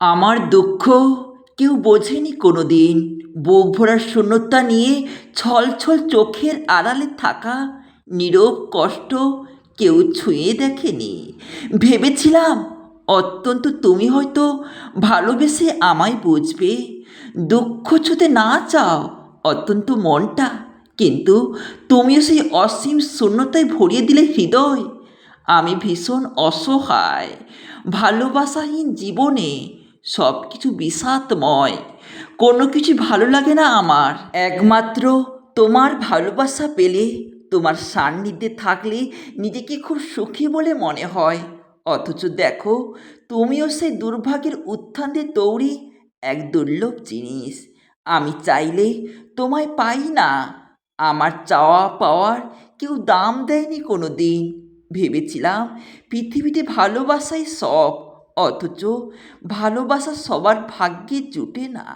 আমার দুঃখ কেউ বোঝেনি কোনো দিন বুক ভরার শূন্যতা নিয়ে ছল ছল চোখের আড়ালে থাকা নীরব কষ্ট কেউ ছুঁয়ে দেখেনি। ভেবেছিলাম, অত্যন্ত তুমি হয়তো ভালোবেসে আমায় বুঝবে। দুঃখ ছুতে না চাও অত্যন্ত মনটা, কিন্তু তুমিও সেই অসীম শূন্যতায় ভরিয়ে দিলে হৃদয়। আমি ভীষণ অসহায়, ভালোবাসাহীন জীবনে সব কিছু বিষাদময়। কোনো কিছু ভালো লাগে না আমার। একমাত্র তোমার ভালোবাসা পেলে, তোমার সান্নিধ্যে থাকলে নিজেকে খুব সুখী বলে মনে হয়। অথচ দেখো, তুমিও সেই দুর্ভাগ্যের উত্থানে তৌরি এক দুর্লভ জিনিস। আমি চাইলে তোমায় পাই না। আমার চাওয়া পাওয়ার কেউ দাম দেয়নি কোনো দিন ভেবেছিলাম পৃথিবীতে ভালোবাসাই সব। অথচ ভালোবাসা সবার ভাগ্যে জুটে না।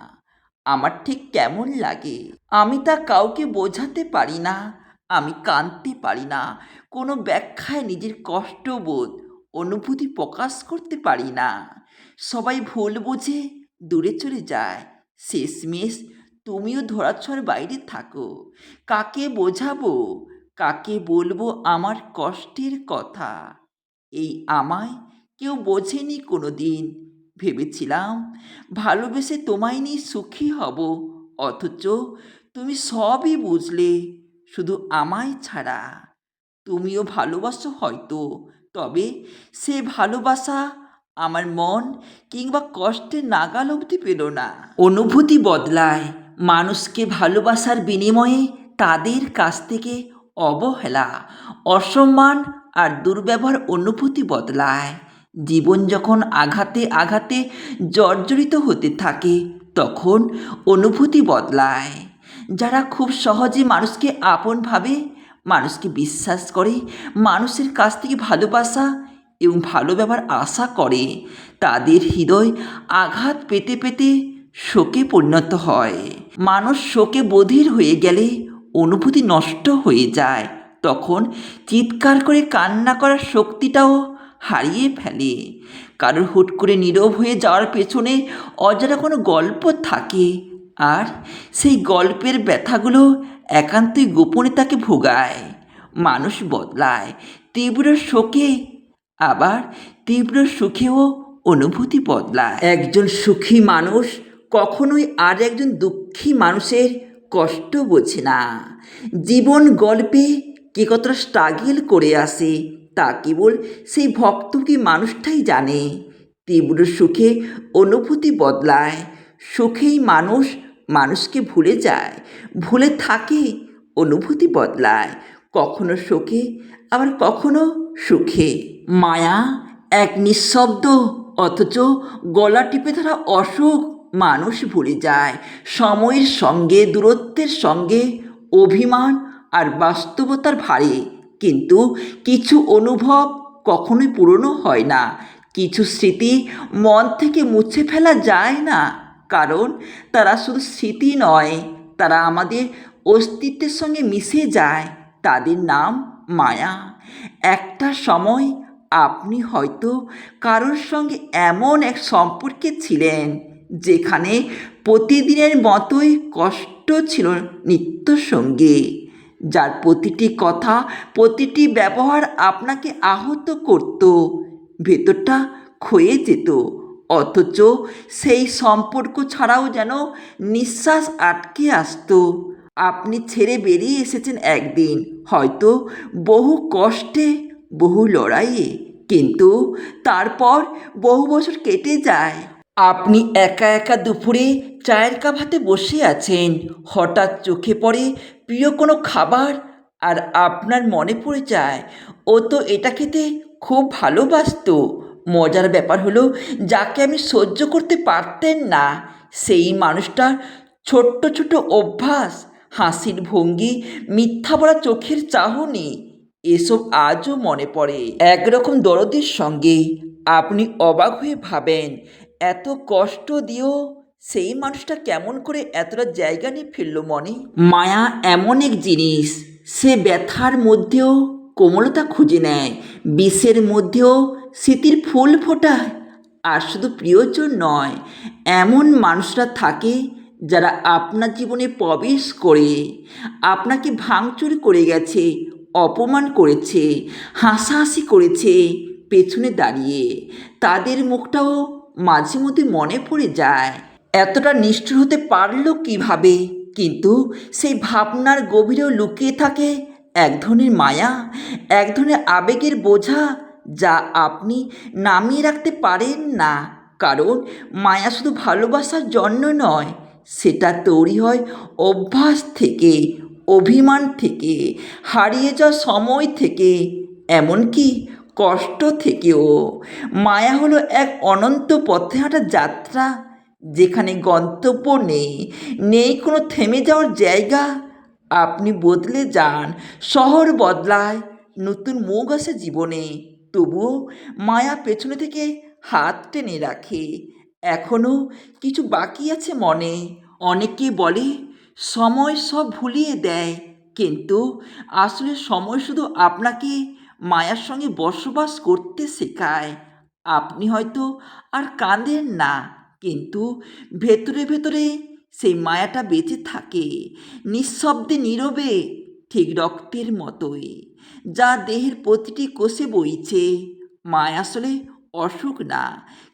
আমার ঠিক কেমন লাগে? আমি তা কাউকে বোঝাতে পারি না, আমি কাঁদতে পারি না, কোনো ব্যাখ্যায় নিজের কষ্টবোধ, অনুভূতি প্রকাশ করতে পারি না। সবাই ভুল বুঝে, দূরে চলে যায়। শেষমেশ তুমিও ধরাছোঁয়ার বাইরে থাকো। কাকে বোঝাবো? কাকে বলব আমার কষ্টের কথা? এই আমায় কেউ বোঝেনি কোনো দিন ভেবেছিলাম, ভালোবেসে তোমায় নিয়ে সুখী হব, অথচ তুমি সবই বুঝলে, শুধু আমায় ছাড়া। তুমিও ভালোবাসো হয়তো, তবে সে ভালোবাসা আমার মন কিংবা কষ্টের নাগাল অবধি পেল না। অনুভূতি বদলায়, মানুষকে ভালোবাসার বিনিময়ে তাদের কাছ থেকে অবহেলা, অসম্মান আর দুর্ব্যবহার অনুভূতি বদলায়। জীবন যখন আঘাতে আঘাতে জর্জরিত হতে থাকে, তখন অনুভূতি বদলায়। যারা খুব সহজে মানুষকে আপন ভাবে, মানুষকে বিশ্বাস করে, মানুষের কাছ থেকে ভালোবাসা এবং ভালো ব্যবহার আশা করে, তাদের হৃদয় আঘাত পেতে পেতে শোকে পরিণত হয়। মানুষ শোকে বধির হয়ে গেলে অনুভূতি নষ্ট হয়ে যায়। তখন চিৎকার করে কান্না করার শক্তিটাও হারিয়ে ফেলে। কারোর হুট করে নীরব হয়ে যাওয়ার পেছনে অজানা কোনো গল্প থাকে। আর সেই গল্পের ব্যথাগুলো একান্তই গোপনে তাকে ভোগায়। মানুষ বদলায়, তীব্র শোকে, আবার তীব্র সুখেও অনুভূতি বদলায়। একজন সুখী মানুষ কখনোই আর একজন দুঃখী মানুষের কষ্ট বোঝে না। জীবন গল্পে কে কতটা স্ট্রাগল করে আসে তা কেবল সেই ভক্তকে মানুষটাই জানে? তীব্র সুখে অনুভূতি বদলায়। সুখেই মানুষ মানুষকে ভুলে যায়, ভুলে থাকে, অনুভূতি বদলায়। কখনো শোকে আবার কখনো সুখে। মায়া এক নিঃশব্দ, অথচ গলা টিপে ধরা অসুখ মানুষ ভুলে যায়। সময়ের সঙ্গে, দূরত্বের সঙ্গে অভিমান আর বাস্তবতার ভারে কিন্তু কিছু অনুভব কখনোই পুরনো হয় না। কিছু স্মৃতি মন থেকে মুছে ফেলা যায় না, কারণ তারা শুধু স্মৃতি নয়, তারা আমাদের অস্তিত্বের সঙ্গে মিশে যায়, তাদের নাম মায়া। একটা সময় আপনি হয়তো কারোর সঙ্গে এমন এক সম্পর্কে ছিলেন, যেখানে প্রতিদিনের মতোই কষ্ট ছিল নিত্য সঙ্গী যার প্রতিটি কথা, প্রতিটি ব্যবহার আপনাকে আহত করত, ভেতরটা ক্ষয়ে যেত। অথচ সেই সম্পর্ক ছাড়াও যেন নিঃশ্বাস আটকে আসতো। আপনি ছেড়ে বেরিয়ে এসেছেন একদিন, হয়তো বহু কষ্টে, বহু লড়াইয়ে। কিন্তু তারপর বহু বছর কেটে যায়। আপনি একা একা দুপুরে চায়ের কাপ হাতে বসে আছেন, হঠাৎ চোখে পড়ে প্রিয় কোনো খাবার আর আপনার মনে পড়ে যায়, ও তো এটা খেতে খুব ভালোবাসতো। মজার ব্যাপার হলো, যাকে আমি সহ্য করতে পারতেন না, সেই মানুষটার ছোট্ট ছোট অভ্যাস, হাসির ভঙ্গি, মিথ্যা বলা চোখের চাহনি, এসব আজও মনে পড়ে। একরকম দরদের সঙ্গে আপনি অবাক হয়ে ভাবেন এত কষ্ট দিয়েও সেই মানুষটা কেমন করে এতটা জায়গা নিয়ে ফেলল মনে? মায়া এমন এক জিনিস, সে ব্যথার মধ্যেও কোমলতা খুঁজে নেয়, বিষের মধ্যেও স্মৃতির ফুল ফোটায়। আর শুধু প্রিয়জন নয়, এমন মানুষরা থাকে যারা আপনার জীবনে প্রবেশ করে, আপনাকে ভাঙচুর করে গেছে, অপমান করেছে, হাসাহাসি করেছে পেছনে দাঁড়িয়ে। তাদের মুখটাও মাঝে মধ্যে মনে পড়ে যায়। এতটা নিষ্ঠুর হতে পারল কীভাবে? কিন্তু সেই ভাবনার গভীরেও লুকিয়ে থাকে এক ধরনের মায়া, এক ধরনের আবেগের বোঝা যা আপনি নামিয়ে রাখতে পারেন না। কারণ মায়া শুধু ভালোবাসার জন্য নয়, সেটা তৈরি হয় অভ্যাস থেকে, অভিমান থেকে, হারিয়ে যাওয়া সময় থেকে। এমনকি কষ্ট থেকেও। মায়া হলো এক অনন্ত পথে হাঁটা যাত্রা, যেখানে গন্তব্য নেই নেই কোনো থেমে যাওয়ার জায়গা। আপনি বদলে যান, শহর বদলায়, নতুন মুখ আসে জীবনে। তবুও মায়া পেছনে থেকে হাত টেনে রাখে। এখনও কিছু বাকি আছে মনে। অনেকে বলে, সময় সব ভুলিয়ে দেয়। কিন্তু আসলে সময় শুধু আপনাকে মায়ার সঙ্গে বসবাস করতে শেখায়। আপনি হয়তো আর কাঁদেন না, কিন্তু ভেতরে ভেতরে সেই মায়াটা বেঁচে থাকে, নিঃশব্দে নীরবে, ঠিক রক্তের মতোই। যা দেহের প্রতিটি কোষে বইছে। মায়া আসলে অসুখ না,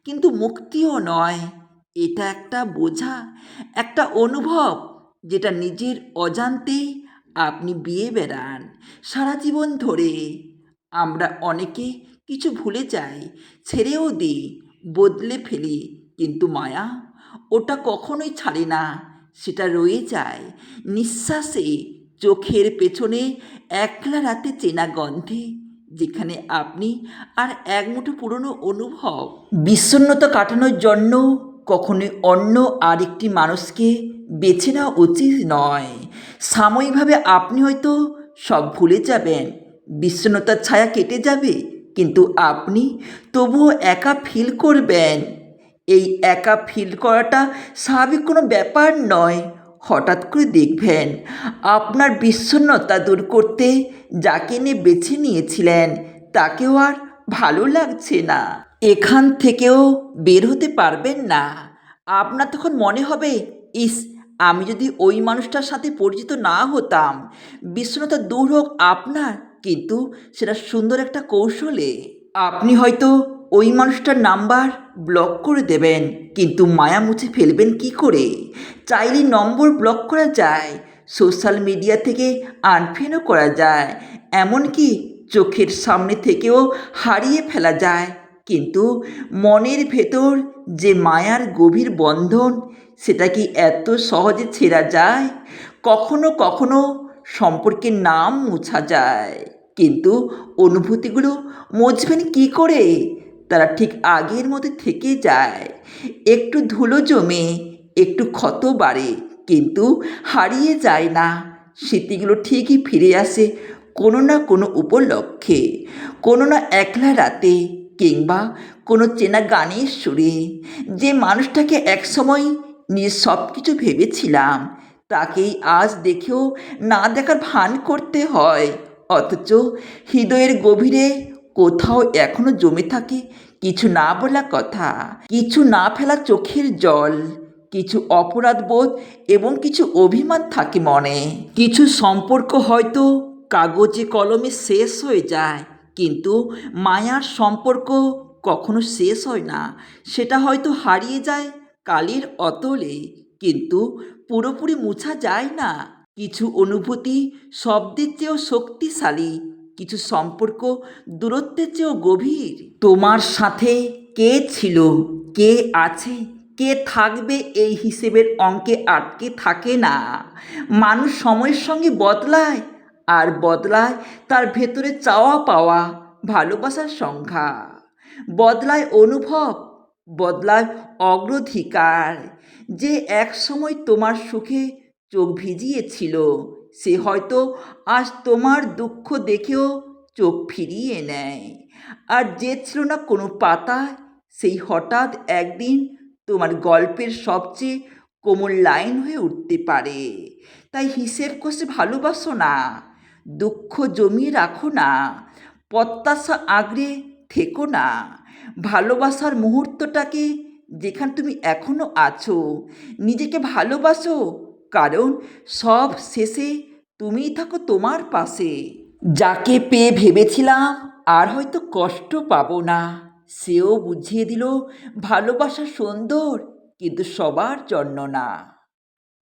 কিন্তু মুক্তিও নয়। এটা একটা বোঝা, একটা অনুভব, যেটা নিজের অজান্তেই আপনি বিয়ে বেড়ান, সারা জীবন ধরে। আমরা অনেকে কিছু ভুলে যাই, ছেড়েও দিই, বদলে ফেলি। কিন্তু মায়া ওটা কখনোই ছাড়ে না, সেটা রয়ে যায় নিঃশ্বাসে, চোখের পেছনে একলা রাতে চেনা গন্ধে, যেখানে আপনি আর এক মুঠো পুরনো অনুভব। বিষণ্ণতা কাটানোর জন্য কখনোই অন্য আরেকটি মানুষকে বেছে নেওয়া উচিত নয়। সাময়িকভাবে আপনি হয়তো সব ভুলে যাবেন। বিষণ্ণতার ছায়া কেটে যাবে, কিন্তু আপনি তবুও একা ফিল করবেন। এই একা ফিল করাটা স্বাভাবিক কোনো ব্যাপার নয়। হঠাৎ করে দেখবেন আপনার বিষণ্ণতা দূর করতে যাকে নিয়ে বেছে নিয়েছিলেন, তাকেও আর ভালো লাগছে না। এখান থেকেও বের হতে পারবেন না। আপনার তখন মনে হবে, ইস, আমি যদি ওই মানুষটার সাথে পরিচিত না হতাম, বিষণ্ণতা দূর হোক আপনার। কিন্তু সেটা সুন্দর একটা কৌশলে। আপনি হয়তো ওই মানুষটার নাম্বার ব্লক করে দেবেন, কিন্তু মায়া মুছে ফেলবেন কি করে? চাইলে নম্বর ব্লক করা যায় সোশ্যাল মিডিয়া থেকে আনফ্রেন্ডও করা যায়, এমনকি চোখের সামনে থেকেও হারিয়ে ফেলা যায়। কিন্তু মনের ভেতর যে মায়ার গভীর বন্ধন, সেটা কি এত সহজে ছেঁড়া যায়? কখনো কখনো সম্পর্কের নাম মোছা যায়। কিন্তু অনুভূতিগুলো মুছবেন কি করে? তারা ঠিক আগের মতো থেকে যায়। একটু ধুলো জমে, একটু ক্ষত বাড়ে, কিন্তু হারিয়ে যায় না। স্মৃতিগুলো ঠিকই ফিরে আসে কোনো না কোনো উপলক্ষে, কোনো না একলা রাতে কিংবা কোনো চেনা গানের সুরে। যে মানুষটাকে একসময় নিয়ে সব কিছু ভেবেছিলাম তাকেই আজ দেখেও না দেখার ভান করতে হয়। অথচ হৃদয়ের গভীরে কোথাও এখনও জমে থাকে কিছু না বলা কথা, কিছু না ফেলা চোখের জল, কিছু অপরাধ বোধ এবং কিছু অভিমান থাকে মনে। কিছু সম্পর্ক হয়তো কাগজে কলমে শেষ হয়ে যায়, কিন্তু মায়ার সম্পর্ক কখনো শেষ হয় না। সেটা হয়তো হারিয়ে যায় কালির অতলে। কিন্তু পুরোপুরি মুছা যায় না। কিছু অনুভূতি শব্দের চেয়েও শক্তিশালী, কিছু সম্পর্ক দূরত্বের চেয়েও গভীর। তোমার সাথে কে ছিল, কে আছে, কে থাকবে এই হিসেবের অঙ্কে আটকে থাকে না। মানুষ সময়ের সঙ্গে বদলায়, আর বদলায় তার ভেতরে চাওয়া পাওয়া, ভালোবাসার সংখ্যা। বদলায় অনুভব, বদলায় অগ্রাধিকার। যে এক সময় তোমার সুখে চোখ ভিজিয়েছিল, সে হয়তো আজ তোমার দুঃখ দেখেও চোখ ফিরিয়ে নেয়। আর যে ছিল না কোনো পাতা, সেই হঠাৎ একদিন তোমার গল্পের সবচেয়ে কোমল লাইন হয়ে উঠতে পারে। তাই হিসেব কষে ভালোবাসো না, দুঃখ জমিয়ে রাখো না, প্রত্যাশা আগ্রে থেকো না। ভালোবাসার মুহূর্তটাকে যেখানে তুমি এখনও আছো, নিজেকে ভালোবাসো, কারণ সব শেষে তুমিই থাকো তোমার পাশে। যাকে পেয়ে ভেবেছিলাম আর হয়তো কষ্ট পাবো না, সেও বুঝিয়ে দিল, ভালোবাসা সুন্দর, কিন্তু সবার জন্য না।